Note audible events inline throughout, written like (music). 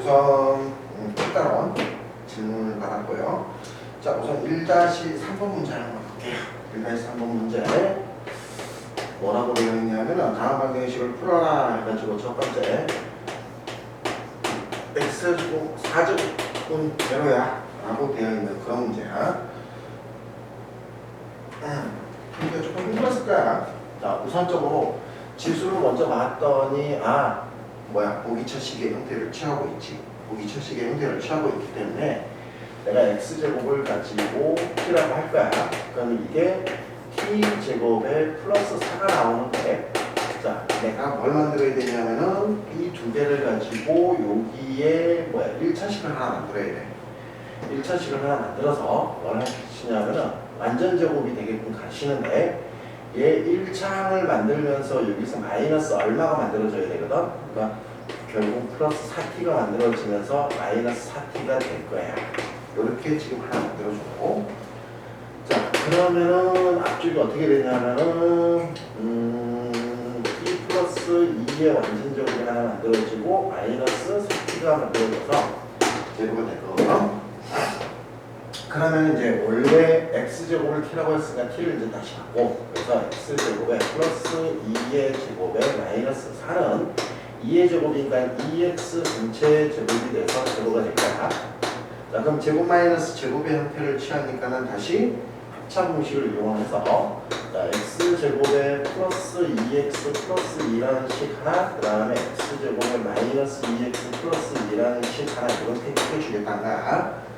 우선 음, 따로 질문을 받았고요. 자, 우선 1-3번 문제 한번 볼게요. 1-3번 문제 뭐라고 되어 있냐면은 다음 방정식을 풀어라 해가지고 첫 번째 x제곱 4제곱은 제로야 라고 되어 있는 그런 문제야. 음, 이게 조금 힘들었을 거야. 자, 우선적으로 지수를 먼저 봤더니 아 뭐야 보기차식의 형태를 취하고 있지. 보기차식의 형태를 취하고 있기 때문에 내가 x제곱을 가지고 t라고 할 거야. 그럼 이게 t제곱에 플러스 4가 나오는데 자 내가 뭘 만들어야 되냐면은 이 두 개를 가지고 여기에 뭐야 1차식을 하나 만들어야 돼. 1차식을 하나 만들어서 뭘 하시냐면은 완전 제곱이 되게끔 가시는데 얘 1창을 만들면서 여기서 마이너스 얼마가 만들어져야 되거든? 그러니까 결국 플러스 4t가 만들어지면서 마이너스 4t가 될 거야. 이렇게 지금 하나 만들어주고 자 그러면은 앞쪽이 어떻게 되냐면은 음, e 플러스 2의 완전제곱이 하나 만들어지고 마이너스 4t가 만들어져서 제곱이 될 거거든. 그러면 이제 원래 x제곱을 t라고 했으니까 t를 이제 다시 갖고 그래서 x제곱에 플러스 2의 제곱에 마이너스 4는 2의 제곱이니까 2x 전체 제곱이 돼서 제곱가 될 거야. 자 그럼 제곱 마이너스 제곱의 형태를 취하니까는 다시 합차 공식을 이용해서 자 x제곱에 플러스 2x 플러스 2라는 식 하나 그 다음에 x제곱에 마이너스 2x 플러스 2라는 식 하나 이렇게 해주겠다는 거야.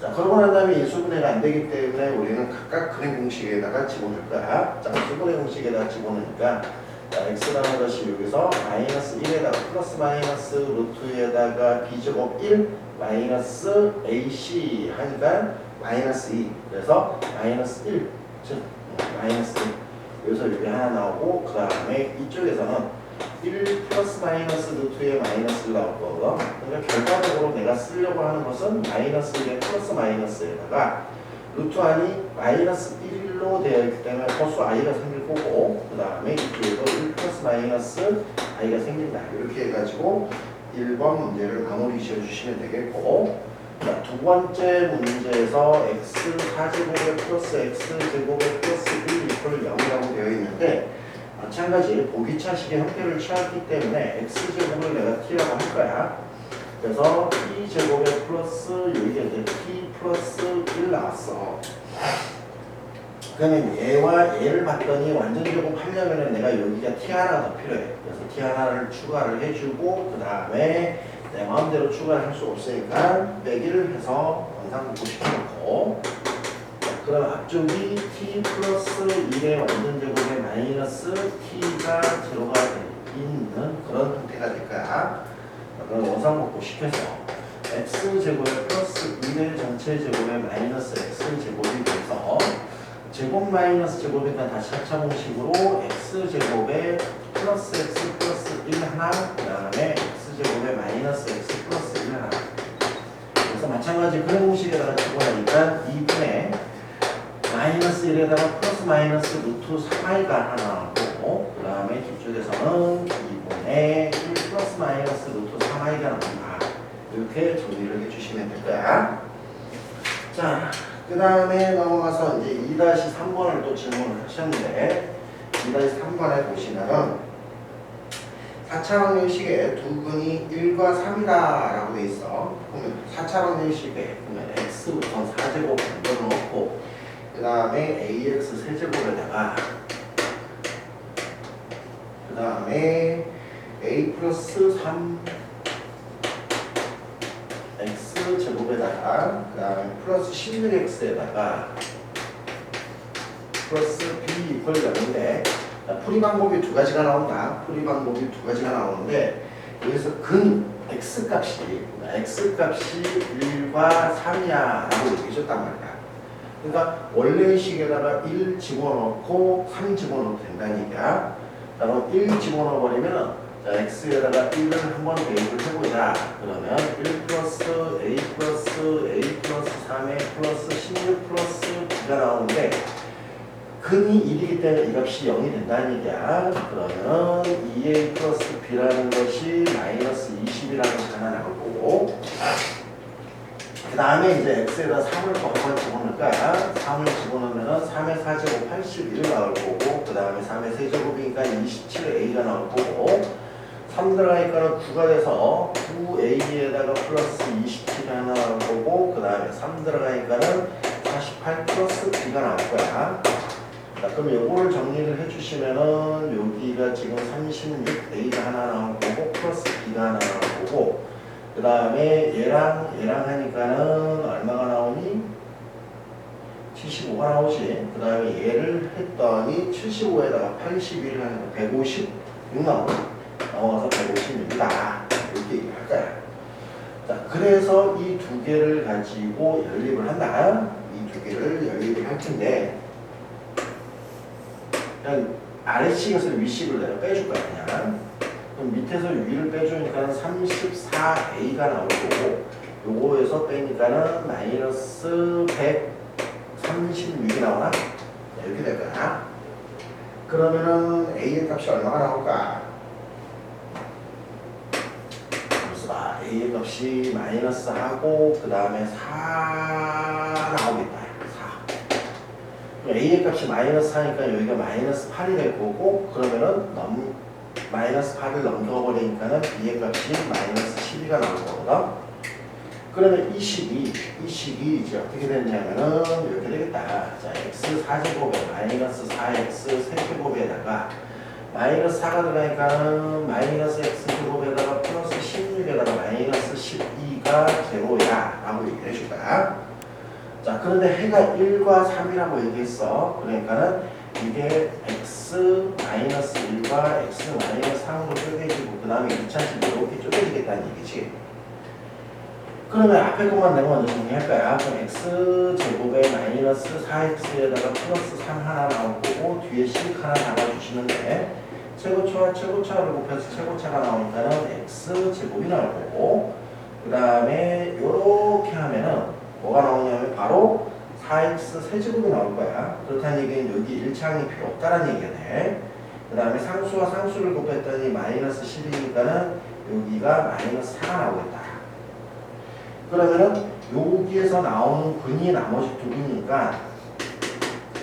자, 그러고 난 다음에 인수분해가 안 되기 때문에 우리는 각각 근의 공식에다가 집어넣을 거야. 자, 수분의 공식에다가 집어넣으니까 자, x라는 것이 여기서 마이너스 1에다가 플러스 마이너스 루트에다가 b제곱 1 마이너스 ac 하니까 마이너스 2 그래서 마이너스 1즉 마이너스 1 여기서 여기 하나 나오고 그 다음에 이쪽에서는 1 플러스 마이너스 루트에 마이너스를 나올 거거든. 그러니까 결과적으로 내가 쓰려고 하는 것은 마이너스 1에 플러스 마이너스에다가 루트 안이 마이너스 1로 되어 있기 때문에 허수 i가 생길 거고 그 다음에 이쪽에도 1 플러스 마이너스 i가 생긴다. 이렇게 해가지고 1번 문제를 마무리 지어주시면 되겠고 자, 두 번째 문제에서 x 4제곱에 플러스 x 제곱에 플러스 1 이퀄 0이라고 되어 있는데 마찬가지 보기차식의 형태를 취하기 때문에 x제곱을 내가 t라고 할 거야. 그래서 t제곱에 플러스 여기가 이제 t 플러스 1 나왔어. 그러면 얘와 얘를 봤더니 완전 제곱 하려면 내가 여기가 t 하나가 더 필요해. 그래서 t 하나를 추가를 해주고 그 다음에 내 마음대로 추가를 할 수 없으니까 빼기를 해서 원상복구 시켜놓고 그럼 앞쪽이 t 플러스 1의 완전 제곱에 마이너스 t가 제로가 있는 그런 형태가 될 거야. 그럼 원상복구 시켜서 x 제곱에 플러스 1의 전체 제곱에 마이너스 x 제곱이 돼서 제곱 마이너스 제곱이니까 다시 합차 공식으로 x 제곱에 플러스 x 플러스 1 하나 그 다음에 x 제곱에 마이너스 x 플러스 1 하나 그래서 마찬가지 그런 공식에다가 집어넣으니까 2분의 마이너스 1에다가 플러스 마이너스 루트 3i가 하나 나오고 그 다음에 뒤쪽에서는 2분의 1 플러스 마이너스 루트 3i가 나온다. 이렇게 정리를 해주시면 될 거야. 자, 그 다음에 넘어가서 이제 2-3번을 또 질문을 하셨는데 2-3번에 보시면은 4차원 형식에 두 근이 1과 3이다 라고 돼 있어. 그러면 4차원 형식에 보면 x 우선 4제곱 만들어 놓고 그 다음에 ax 세제곱에다가 그 다음에 a 플러스 3 x 제곱에다가 그 다음에 플러스 16x에다가 플러스 b 이퀄 0인데 풀이 방법이 두 가지가 나온다. 풀이 방법이 두 가지가 나오는데 여기서 근 x 값이 x 값이 1과 3이야 라고 얘기해 줬단 말이야. 그러니까 원래 식에다가 1 집어넣고 3 집어넣어도 된다니까. 자, 그럼 1 집어넣어 버리면 자, x에다가 1을 한번 대입을 해보자. 그러면 1 플러스 a 플러스 a 플러스 3에 플러스 16 플러스 b가 나오는데 근이 1이기 때문에 이 값이 0이 된다는 얘기야. 그러면 2a 플러스 b라는 것이 마이너스 20이라는 것이 하나 나올 거고 그 다음에 이제 x에다 3을 또 한번 집어넣을까? 3을 집어넣으면 3의 4제곱 81이 나올 거고 그 다음에 3의 세제곱이니까 27a가 나올 거고 3 들어가니까 9가 돼서 9a에다가 플러스 27이 하나 나올 거고 그 다음에 3 들어가니까는 48 플러스 b가 나올 거야. 자, 그럼 요거를 정리를 해주시면은 여기가 지금 36a가 하나 나올 거고 플러스 b가 하나 나올 거고 그 다음에 얘랑 얘랑 하니까는 얼마가 나오니? 75가 나오지. 그 다음에 얘를 했더니 75에다가 81을 하니까 156 나오고 나와서 156이다. 이렇게 얘기할 거야. 자, 그래서 이 두 개를 가지고 연립을 한다. 이 두 개를 연립을 할 텐데 그냥 아래식에서 위식을 내가 빼줄 거야 그냥 그럼 밑에서 위를 빼주니까는 34a가 나올 거고 요거에서 빼니까는 마이너스 136이 나오나? 네, 이렇게 될 거야 그러면은 a의 값이 얼마가 나올까? 봐 a의 값이 마이너스 하고 그 다음에 4 나오겠다 4 a의 값이 마이너스 하니까 여기가 마이너스 8이 될 거고 그러면은 넘 마이너스 8을 넘겨버리니까는 b의 값이 마이너스 12가 나올 거거든. 그러면 이 식이 이 식이 이제 어떻게 되냐면은 이렇게 되겠다. 자 x 4제곱에 마이너스 4x 세제곱에다가 마이너스 4가 들어가니까는 마이너스 x 제곱에다가 플러스 16에다가 마이너스 12가 제로야 라고 얘기를 해줄 거야. 자 그런데 해가 1과 3이라고 얘기했어 그러니까는 이게 x 마이너스 1과 x 마이너스 3으로 쪼개지고 그 다음에 2차식 이렇게 쪼개지겠다는 얘기지. 그러면 앞에 것만 내가 먼저 정리할 거야. 그럼 x 제곱에 마이너스 4x에다가 플러스 3 하나 나올 거고 뒤에 식 하나 잡아주시면 돼 최고차와 최고차를 곱해서 최고차가 나오니까는 x 제곱이 나올 거고 그 다음에 요렇게 하면은 뭐가 나오냐면 바로 4x 세제곱이 나올 거야. 그렇다는 얘기는 여기 1창이 필요 없다는 얘기가 돼. 그 다음에 상수와 상수를 곱했더니 마이너스 10이니까는 여기가 마이너스 4가 나오겠다. 그러면은 여기에서 나오는 근이 나머지 두 개니까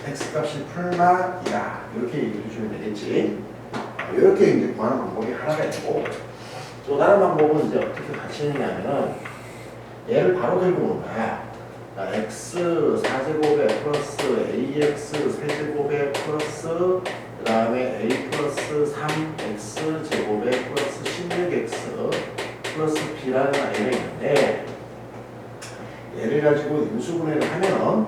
x값이 풀마이다. 이렇게 얘기해 주시면 되겠지. 이렇게 이제 구하는 방법이 하나가 있고 또 다른 방법은 이제 어떻게 같이 했냐면은 얘를 바로 들고 오는 거야. 자, x 4제곱에 플러스 ax 세제곱에 플러스 그 다음에 a 플러스 3x 제곱에 플러스 16x 플러스 b라는 아이가 있는데 얘를 가지고 인수분해를 하면은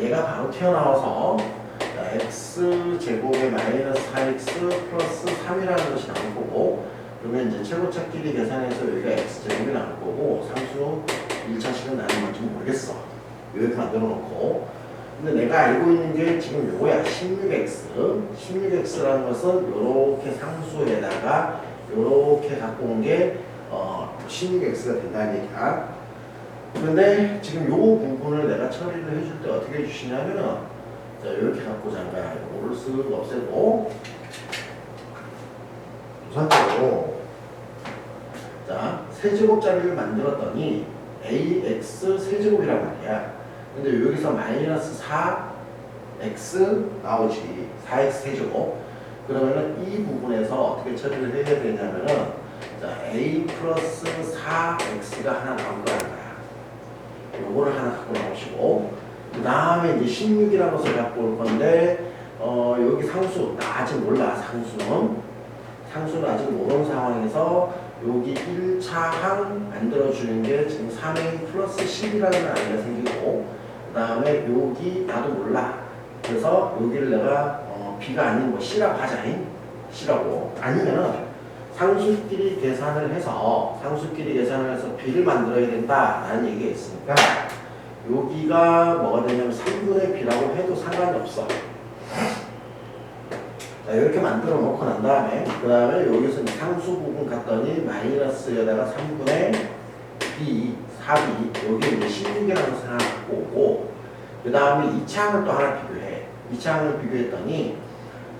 얘가 바로 튀어나와서 자, x 제곱에 마이너스 4x 플러스 3이라는 것이 나올 거고 그러면 이제 최고차끼리 계산해서 여기가 x 제곱이 나올 거고 상수 1차식은 나는 뭔지 모르겠어. 이렇게 만들어 놓고. 근데 내가 알고 있는 게 지금 요거야. 16x 16x라는 것은 요렇게 상수에다가 요렇게 갖고 온게 어, 16x가 된다는 얘기야. 그런데 지금 요 부분을 내가 처리를 해줄 때 어떻게 해주시냐면은 자 이렇게 갖고 잔 거야 요거를 쓱 없애고. 우선적으로 자 세제곱자리를 만들었더니 ax 세제곱이란 말이야. 근데 여기서 마이너스 4x 나오지. 4x 세제곱. 그러면은 이 부분에서 어떻게 처리를 해야 되냐면은 자, a 플러스 4x가 하나 거란 거야. 요거를 하나 갖고 나오시고 그 다음에 이제 16이라는 것을 갖고 올 건데 어, 여기 상수 나 아직 몰라 상수는 상수는 아직 모르는 상황에서 여기 1차 항 만들어주는 게 지금 3a 플러스 10이라는 아이가 생기고 그 다음에 여기 나도 몰라. 그래서 여기를 내가 어, b가 아닌 뭐 c라고 하자잉. c라고. 아니면은 상수끼리 계산을 해서 상수끼리 계산을 해서 b를 만들어야 된다라는 얘기가 있으니까 여기가 뭐가 되냐면 3분의 b라고 해도 상관이 없어. 자, 이렇게 만들어 놓고 난 다음에 그 다음에 여기서 상수 부분 갔더니 마이너스에다가 3분의 b 4b 여기 이제 16이라는 것을 하나 갖고 오고 그 다음에 2차항을 또 하나 비교해. 이 창을 비교했더니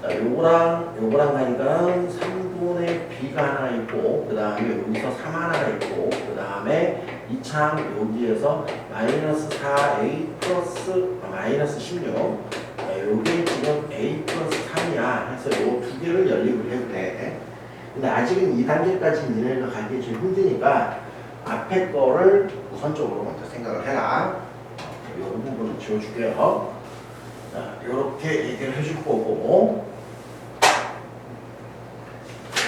자 요거랑 요거랑 가니까는 3분의 b가 하나 있고 그 다음에 여기서 3 하나가 있고 그 다음에 이 창 여기에서 마이너스 4a 플러스 아, 마이너스 16 자, 요게 지금 a 플러스 3이야. 해서 요 두 개를 연립을 해도 돼. 근데 아직은 2단계까지 니네가 가기 좀 힘드니까 앞에 거를 우선적으로 먼저 생각을 해라. 이 부분을 지워줄게요. 자, 요렇게 얘기를 해줄 거고. 그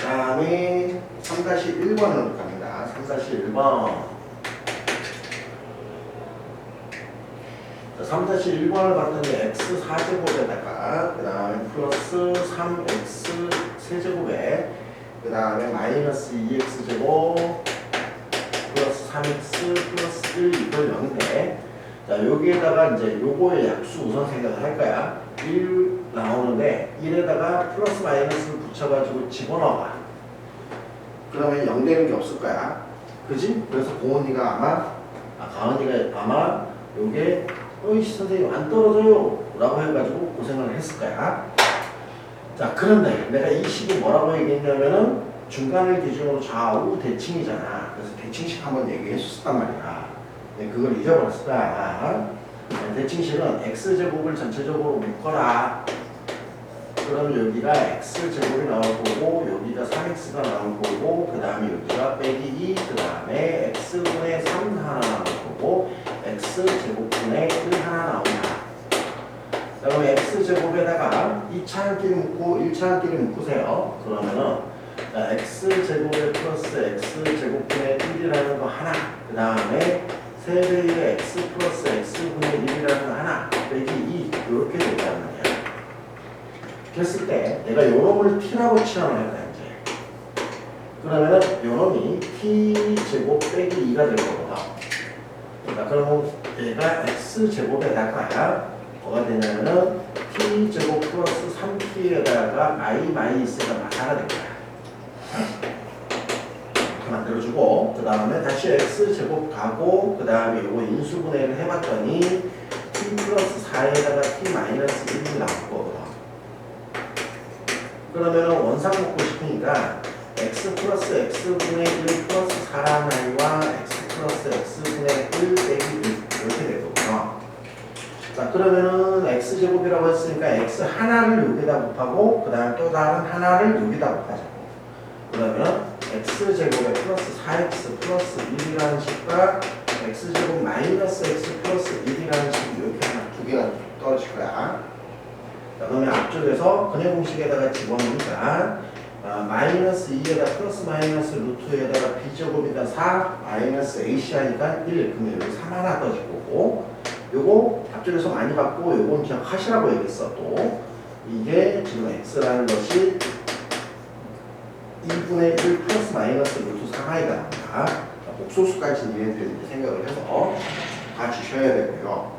다음에 3-1번으로 갑니다. 3-1번. 자, 3-1번을 봤더니 x 4제곱에다가 그 다음에 플러스 3x 세제곱에 그 다음에 마이너스 2x제곱 플러스 3x 플러스 1 이걸 0인데 자 여기에다가 이제 요거의 약수 우선 생각을 할 거야. 1 나오는데 1에다가 플러스 마이너스를 붙여가지고 집어넣어봐. 그러면 0 되는 게 없을 거야. 그지? 그래서 고은이가 아마 아 가은이가 아마 요게 어이씨 선생님 안 떨어져요. 라고 해가지고 고생을 했을 거야. 자 그런데 내가 이 식이 뭐라고 얘기했냐면은 중간을 기준으로 좌우 대칭이잖아. 그래서 대칭식 한번 얘기했었단 말이야. 근데 그걸 잊어버렸을 거야 네, 대칭식은 x제곱을 전체적으로 묶어라. 그럼 여기가 x제곱이 나올 거고 여기가 3x가 나올 거고 그 다음에 여기가 빼기 2, 그 다음에 x분의 3 하나 나올 거고 x제곱분의 1 하나 나온다. 자, 그럼 x제곱에다가 2차 한끼리 묶고 1차 한끼리 묶으세요. 그러면은 자, x제곱에 플러스 x제곱분의 1이라는 거 하나 그 다음에 3배의 x 플러스 x분의 1이라는 거 하나 빼기 2 이렇게 된단 말이야. 그랬을 때 내가 요놈을 t라고 치환을 할 거야 이제. 그러면은 요놈이 t제곱 빼기 2가 될 거거든. 자, 그러면 얘가 x제곱에다가 뭐가 되냐면은 t 제곱 플러스 3t에다가 i 마이너스가 마사가 될 거야. 만들어주고 그 다음에 다시 x 제곱 가고 그 다음에 요거 인수분해를 해봤더니 t 플러스 4에다가 t 마이너스 1이 나올 거거든. 그러면은 원상 먹고 싶으니까 x 플러스 x분의 1 플러스 4라는 i와 x 플러스 x분의 1 빼기 1 이렇게 되거든요. 자 그러면은 x 제곱이라고 했으니까 x 하나를 여기다 곱하고 그 다음 또 다른 하나를 여기다 곱하자고 그러면 x 제곱에 플러스 4x 플러스 1이라는 식과 x 제곱 마이너스 x 플러스 1이라는 식이 이렇게 하나 두 개가 떨어질 거야. 자 그러면 앞쪽에서 근해 공식에다가 집어넣으니까 아, 마이너스 2에다 플러스 마이너스 루트에다가 b제곱이다 4 마이너스 ac 하니까 1 그러면 여기 3 하나 떠질 거고 요거 앞쪽에서 많이 받고 요건 그냥 하시라고 얘기했어 또. 이게 지금 x라는 것이 2분의 1 플러스 마이너스 루트 4가이가 나옵니다 복소수까지 얘네들 생각을 해서 같이 쉬어야 되고요.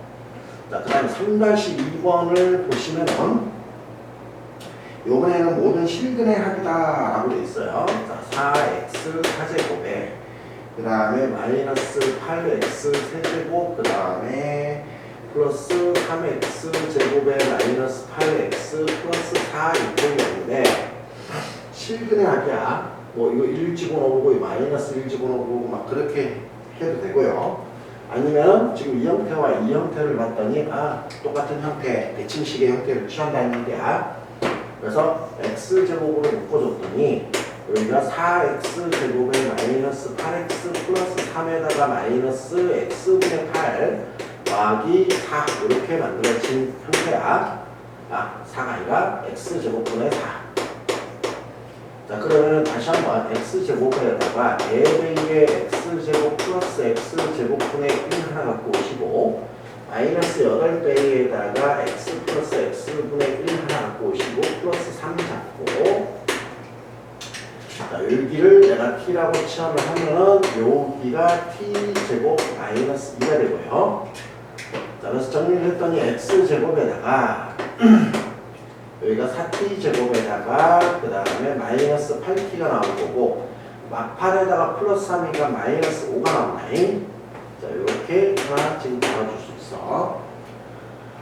자, 그 다음에 3-2번을 보시면은 요번에는 모든 실근의 합이다 라고 돼 있어요. 자, 4x 4제곱에 그 다음에 마이너스 8x 세제곱 그 다음에 플러스 3x 제곱에 마이너스 8x 플러스 4 이렇게 되는데 실근의 합이야 뭐 이거 1 집어넣고 마이너스 1 집어넣고 막 그렇게 해도 되고요 아니면 지금 이 형태와 이 형태를 봤더니 아 똑같은 형태 대칭식의 형태를 취한다는 얘기야 그래서 x제곱으로 묶어줬더니 여기가 4x 제곱에 마이너스 8x 플러스 3에다가 마이너스 x분의 8 더하기 4 이렇게 만들어진 형태야. 아, 4가 아니라 x제곱분의 4. 자 그러면 다시 한번 x제곱에다가 4배의 x제곱 플러스 x제곱분의 1 하나 갖고 오시고 마이너스 8배에다가 x 플러스 x분의 1 하나 갖고 오시고 플러스 3 잡고 자, 여기를 내가 t라고 치환을 하면은 여기가 t 제곱 마이너스 2가 되고요. 자, 그래서 정리를 했더니 x 제곱에다가 (clears throat) 여기가 4t 제곱에다가 그 다음에 마이너스 8t가 나올 거고 막판에다가 플러스 3이가 마이너스 5가 나오나잉? 자, 이렇게 하나 지금 나와줄 수 있어.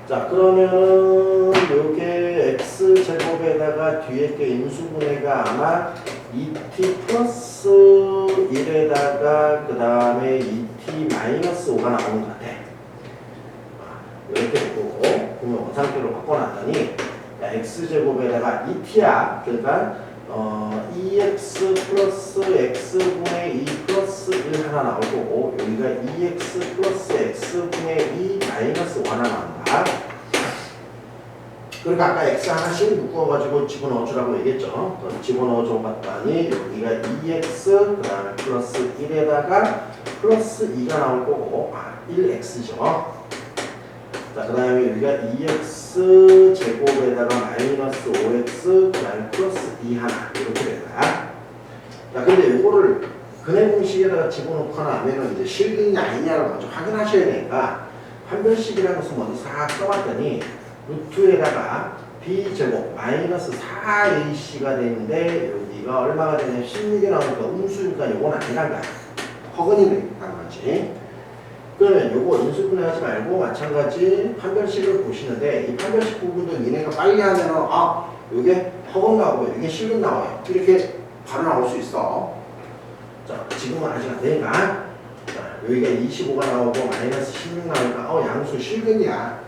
자 그러면은 요게 x 제곱에다가 뒤에 게 인수분해가 아마 2t 플러스 1에다가 그 다음에 2t 마이너스 5가 나오는 것 같아. 아, 이렇게 되고 그러면 원상태로 바꿔놨더니 야, x 제곱에다가 2t야. 그러니까 어, 2x 플러스 x분의 2 플러스 1 하나 나올 거고 여기가 2x 플러스 x분의 2 마이너스 1 하나 나온다. 그러니까 아까 x 하나씩 묶어가지고 집어넣어 주라고 얘기했죠. 그럼 집어넣어 줘 봤더니 여기가 2x 그 다음에 플러스 1에다가 플러스 2가 나올 거고 아 1x죠. 자, 그 다음에 여기가 2x 제곱에다가 마이너스 5x 그 다음에 플러스 2 하나 이렇게 된다. 자, 근데 이거를 근해 공식에다가 집어넣거나 하면은 이제 실근이 아니냐를 먼저 확인하셔야 되니까 판별식이라는 것을 먼저 싹 써봤더니 루트에다가 b 제곱 마이너스 4ac가 되는데 여기가 얼마가 되냐면 16이 나오니까 음수니까 이건 아니란 거야. 허근이 되는 거지. 그러면 요거 인수분해 하지 말고 마찬가지 판별식을 보시는데 이 판별식 부분도 니네가 빨리 하면은 아 요게 허건 나오고 이게 실근 나와요. 이렇게 바로 나올 수 있어. 자 지금은 아직 안 되니까. 자 여기가 25가 나오고 마이너스 16 나오니까 어 양수 실근이야